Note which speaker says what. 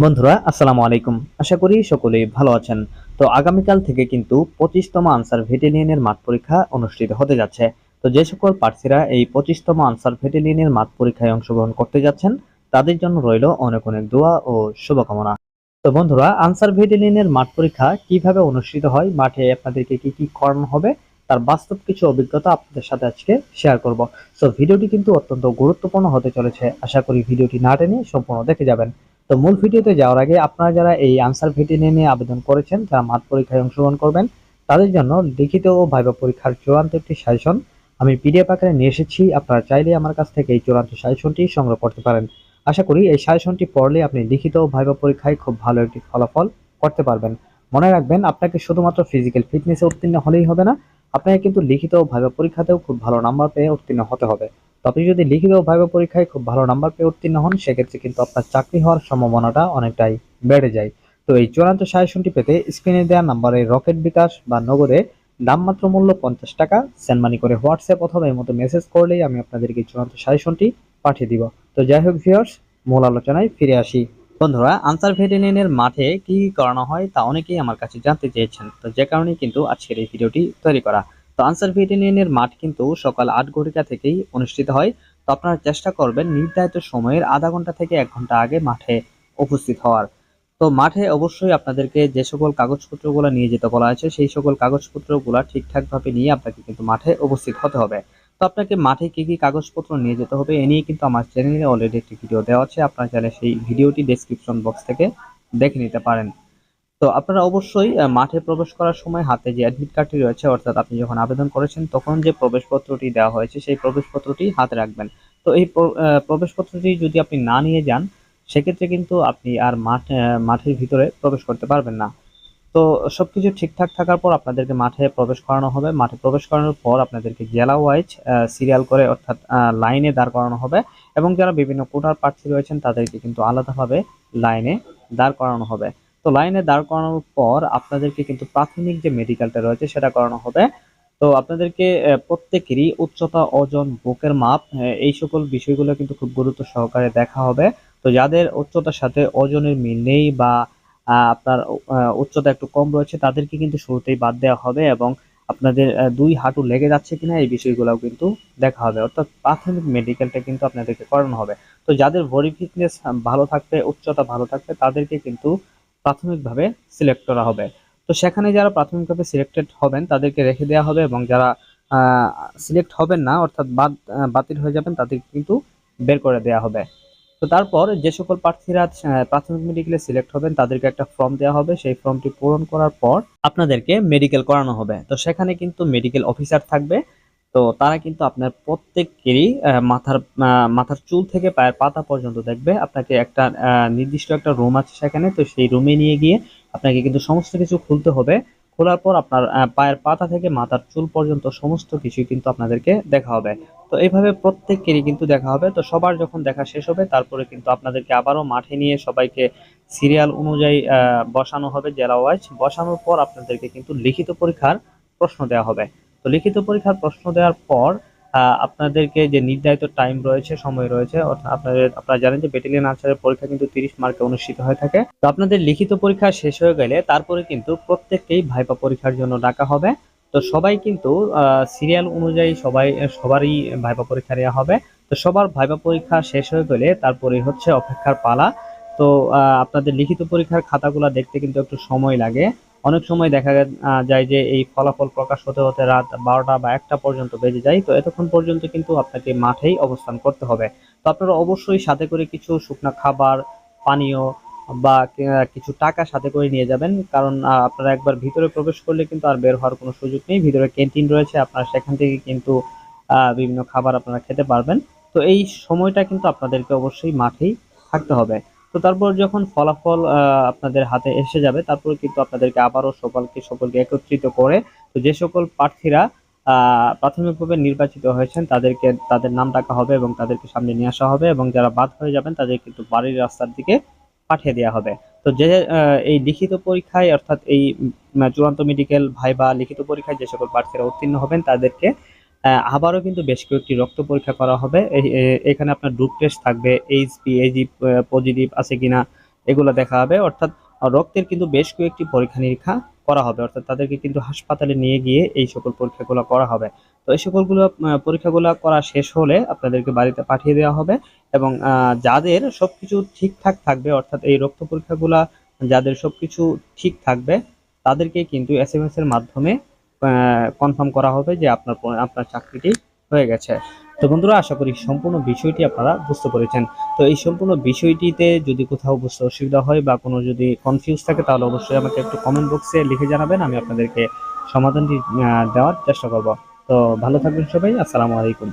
Speaker 1: বন্ধুরা, আসসালামু আলাইকুম। আশা করি সকলেই ভালো আছেন। তো আগামীকাল থেকে কিন্তু পঁচিশতম আনসার ভেটেলিয়ানের মাঠ পরীক্ষা অনুষ্ঠিত হতে যাচ্ছে। তো যে সকল প্রার্থীরা এই পঁচিশতম আনসার ভেটেলিয়ানের মাঠ পরীক্ষায় অংশগ্রহণ করতে যাচ্ছেন, তাদের জন্য রইল অনেক অনেক দোয়া ও শুভকামনা। তো বন্ধুরা, আনসার ভেটেলিয়ানের মাঠ পরীক্ষা কীভাবে অনুষ্ঠিত হয়? মাঠে আপনাদেরকে কি কি করানো হবে? তার বাস্তব কিছু অভিজ্ঞতা আপনাদের সাথে আজকে শেয়ার করব। তো ভিডিওটি কিন্তু অত্যন্ত গুরুত্বপূর্ণ হতে চলেছে। আশা করি ভিডিওটি না টেনে সম্পূর্ণ দেখে যাবেন। তো মূল ভিডিওতে যাওয়ার আগে আপনারা যারা এই আনসার ভিটি নিয়ে আবেদন করেছেন, যারা মাঠ পরীক্ষায় অংশগ্রহণ করবেন, তাদের জন্য লিখিত ও ভাইবা পরীক্ষার চূড়ান্ত একটি সাজেশন আমি পিডিএফ আকারে নিয়ে এসেছি। আপনারা চাইলে আমার কাছ থেকে এই চূড়ান্ত সাজেশনটি সংগ্রহ করতে পারেন। আশা করি এই সাজেশনটি পড়লে আপনি লিখিত ও ভাইবা পরীক্ষায় খুব ভালো একটি ফলাফল করতে পারবেন। মনে রাখবেন, আপনাকে শুধুমাত্র ফিজিক্যাল ফিটনেসে উত্তীর্ণ হলেই হবে না, আপনাকে কিন্তু লিখিত ও ভাইবা পরীক্ষাতেও খুব ভালো নাম্বার পেয়ে উত্তীর্ণ হতে হবে। আপনি যদি লিখিত ভাইবা পরীক্ষায় খুব ভালো নাম্বার পেয়ে উত্তীর্ণ হন, সেক্ষেত্রে কিন্তু আপনার চাকরি হওয়ার সম্ভাবনাটা অনেকটাই বেড়ে যায়। তো এই চূড়ান্ত সাজেশনটি পেতে স্ক্রিনে দেওয়া নাম্বারে রকেট বিকাশ বা নগদে নামমাত্র মূল্য পঞ্চাশ টাকা সেন্ড মানি করে হোয়াটসঅ্যাপ অথবা এর মতো মেসেজ করলেই আমি আপনাদেরকে চূড়ান্ত সাজেশনটি পাঠিয়ে দিব। তো যাই হোক ভিউয়ার্স মূল আলোচনায় ফিরে আসি। বন্ধুরা আনসার ভেটেরিনের মাঠে কি করানো হয় তা অনেকেই আমার কাছে জানতে চেয়েছেন। তো যে কারণে কিন্তু আজকের এই ভিডিওটি তৈরি করা। ভেটেরিনের মাঠ কিন্তু সকাল আট ঘটিকা থেকেই অনুষ্ঠিত হয়। তো আপনারা চেষ্টা করবেন নির্ধারিত সময়ের আধা ঘণ্টা থেকে এক ঘণ্টা আগে মাঠে উপস্থিত হওয়ার। তো মাঠে অবশ্যই আপনাদেরকে যে সকল কাগজপত্রগুলো নিয়ে যেতে বলা আছে সেই সকল কাগজপত্রগুলো ঠিকঠাকভাবে নিয়ে আপনাকে কিন্তু মাঠে উপস্থিত হতে হবে। তো আপনাকে মাঠে কী কী কাগজপত্র নিয়ে যেতে হবে, এ নিয়ে কিন্তু আমার চ্যানেলে অলরেডি একটি ভিডিও দেওয়া আছে। আপনারা চাইলে সেই ভিডিওটি ডেসক্রিপশন বক্স থেকে দেখে নিতে পারেন। তো আপনারা অবশ্যই মাঠে প্রবেশ করার সময় হাতে যে অ্যাডমিট কার্ডটি রয়েছে, অর্থাৎ আপনি যখন আবেদন করেছেন, তখন যে প্রবেশপত্রটি দেওয়া হয়েছে, সেই প্রবেশপত্রটি হাতে রাখবেন। তো এই প্রবেশপত্রটি যদি আপনি না নিয়ে যান, সেক্ষেত্রে কিন্তু আপনি আর মাঠ মাঠের ভিতরে প্রবেশ করতে পারবেন না। তো সবকিছু ঠিকঠাক থাকার পর আপনাদেরকে মাঠে প্রবেশ করানো হবে। মাঠে প্রবেশ করানোর পর আপনাদেরকে জেলা ওয়াইজ সিরিয়াল করে, অর্থাৎ লাইনে দাঁড় করানো হবে এবং যারা বিভিন্ন কোটার প্রার্থী রয়েছেন, তাদেরকে কিন্তু আলাদাভাবে লাইনে দাঁড় করানো হবে। তো লাইনে দাঁড় করানোর পর আপনাদেরকে কিন্তু প্রাথমিক যে মেডিকেলটা রয়েছে সেটা করানো হবে। তো আপনাদেরকে প্রত্যেকেরই উচ্চতা, ওজন, বুকের মাপ এই সকল বিষয়গুলো কিন্তু খুব গুরুত্ব সহকারে দেখা হবে। তো যাদের উচ্চতার সাথে ওজনের মিল নেই বা আপনার উচ্চতা একটু কম রয়েছে, তাদেরকে কিন্তু শুরুতেই বাদ দেওয়া হবে এবং আপনাদের দুই হাঁটু লেগে যাচ্ছে কিনা এই বিষয়গুলোও কিন্তু দেখা হবে। অর্থাৎ প্রাথমিক মেডিকেলটা কিন্তু আপনাদেরকে করানো হবে। তো যাদের বডি ফিটনেস ভালো থাকবে, উচ্চতা ভালো থাকবে, তাদেরকে কিন্তু প্রাথমিকভাবে সিলেক্ট করা হবে। তো সেখানে যারা প্রাথমিকভাবে সিলেক্টেড হবেন, তাদেরকে রেখে দেওয়া হবে এবং যারা সিলেক্ট হবেন না, অর্থাৎ বাদ বাতিল হয়ে যাবেন তাদেরকে কিন্তু বের করে দেওয়া হবে। তো তারপর যে সকল প্রার্থীরা প্রাথমিক মেডিকেলে সিলেক্ট হবেন, তাদেরকে একটা ফর্ম দেওয়া হবে। সেই ফর্মটি পূরণ করার পর আপনাদেরকে মেডিকেল করানো হবে। তো সেখানে কিন্তু মেডিকেল অফিসার থাকবে। তো তারা কিন্তু আপনার প্রত্যেকেরই আহ, মাথার মাথার চুল থেকে পায়ের পাতা পর্যন্ত দেখবে। আপনাকে একটা নির্দিষ্ট একটা রুম আছে সেখানে। তো সেই রুমে নিয়ে গিয়ে আপনাকে কিন্তু সমস্ত কিছু খুলতে হবে। খোলার পর আপনার পায়ের পাতা থেকে মাথার চুল পর্যন্ত সমস্ত কিছু কিন্তু আপনাদেরকে দেখা হবে। তো এইভাবে প্রত্যেকেরই কিন্তু দেখা হবে। তো সবার যখন দেখা শেষ হবে তারপরে কিন্তু আপনাদেরকে আবারও মাঠে নিয়ে সবাইকে সিরিয়াল অনুযায়ী বসানো হবে জেলা ওয়াইজ বসানোর পর আপনাদেরকে কিন্তু লিখিত পরীক্ষার প্রশ্ন দেওয়া হবে। তো লিখিত পরীক্ষার প্রশ্ন দেওয়ার পর আপনাদেরকে যে নির্ধারিত টাইম রয়েছে, সময় রয়েছে আপনাদের, আপনারা জানেন যে ব্যাটালিয়ন আনসারের পরীক্ষা কিন্তু তিরিশ মার্কে অনুষ্ঠিত হয়ে থাকে। তো আপনাদের লিখিত পরীক্ষা শেষ হয়ে গেলে তারপরে কিন্তু প্রত্যেককেই ভাইপা পরীক্ষার জন্য ডাকা হবে। তো সবাই কিন্তু সিরিয়াল অনুযায়ী সবাই, সবারই ভাইপা পরীক্ষা নেওয়া হবে। তো সবার ভাইপা পরীক্ষা শেষ হয়ে গেলে তারপরে হচ্ছে অপেক্ষার পালা। তো আপনাদের লিখিত পরীক্ষার খাতাগুলো দেখতে কিন্তু একটু সময় লাগে। অনেক সময় দেখা যায় যে এই ফলাফল প্রকাশ হতে হতে রাত বারোটা বা একটা পর্যন্ত বেজে যায়। তো এতক্ষণ পর্যন্ত কিন্তু আপনাকে মাঠেই অবস্থান করতে হবে। তো আপনারা অবশ্যই সাথে করে কিছু শুকনো খাবার, পানীয় বা কিছু টাকা সাথে করে নিয়ে যাবেন। কারণ আপনারা একবার ভিতরে প্রবেশ করলে কিন্তু আর বের হওয়ার কোনো সুযোগ নেই। ভিতরে ক্যান্টিন রয়েছে, আপনারা সেখান থেকে কিন্তু বিভিন্ন খাবার আপনারা খেতে পারবেন। তো এই সময়টা কিন্তু আপনাদেরকে অবশ্যই মাঠেই থাকতে হবে। তো তারপর যখন ফলাফল আপনাদের হাতে এসে যাবে, তারপর কিন্তু আপনাদেরকে আবারও সকলকে সকলকে একত্রিত করে তো যে সকল প্রার্থীরা প্রাথমিকভাবে নির্বাচিত হয়েছেন, তাদেরকে, তাদের নাম ডাকা হবে এবং তাদেরকে সামনে নিয়ে আসা হবে এবং যারা বাদ হয়ে যাবেন, তাদের কিন্তু বাড়ির রাস্তার দিকে পাঠিয়ে দেওয়া হবে। তো যে এই লিখিত পরীক্ষায়, অর্থাৎ এই চূড়ান্ত মেডিকেল ভাইবা লিখিত পরীক্ষায় যে সকল প্রার্থীরা উত্তীর্ণ হবেন, তাদেরকে আবারও কিন্তু বেশ কয়েকটি রক্ত পরীক্ষা করা হবে। এখানে আপনার গ্রুপ টেস্ট থাকবে এইচি পজিটিভ আছে কিনা, এগুলো দেখা হবে। অর্থাৎ রক্তের কিন্তু বেশ কয়েকটি পরীক্ষা নিরীক্ষা করা হবে। অর্থাৎ তাদেরকে কিন্তু হাসপাতালে নিয়ে গিয়ে এই সকল পরীক্ষাগুলো করা হবে। তো এই সকলগুলো পরীক্ষাগুলো করা শেষ হলে আপনাদেরকে বাড়িতে পাঠিয়ে দেওয়া হবে এবং যাদের সবকিছু ঠিকঠাক থাকবে, অর্থাৎ এই রক্ত পরীক্ষাগুলা যাদের সবকিছু ঠিক থাকবে, তাদেরকে কিন্তু এস এম এর মাধ্যমে কনফার্ম করা হবে যে আপনার আপনার চাকরিটি হয়ে গেছে। তো বন্ধুরা, আশা করি সম্পূর্ণ বিষয়টি আপনারা বুঝতে পেরেছেন। তো এই সম্পূর্ণ বিষয়টিতে যদি কোথাও বুঝতে অসুবিধা হয় বা কোনো যদি কনফিউজ থাকে, তাহলে অবশ্যই আমাকে একটু কমেন্ট বক্সে লিখে জানাবেন। আমি আপনাদেরকে সমাধানটি দেওয়ার চেষ্টা করব। তো ভালো থাকবেন সবাই। আসসালামু আলাইকুম।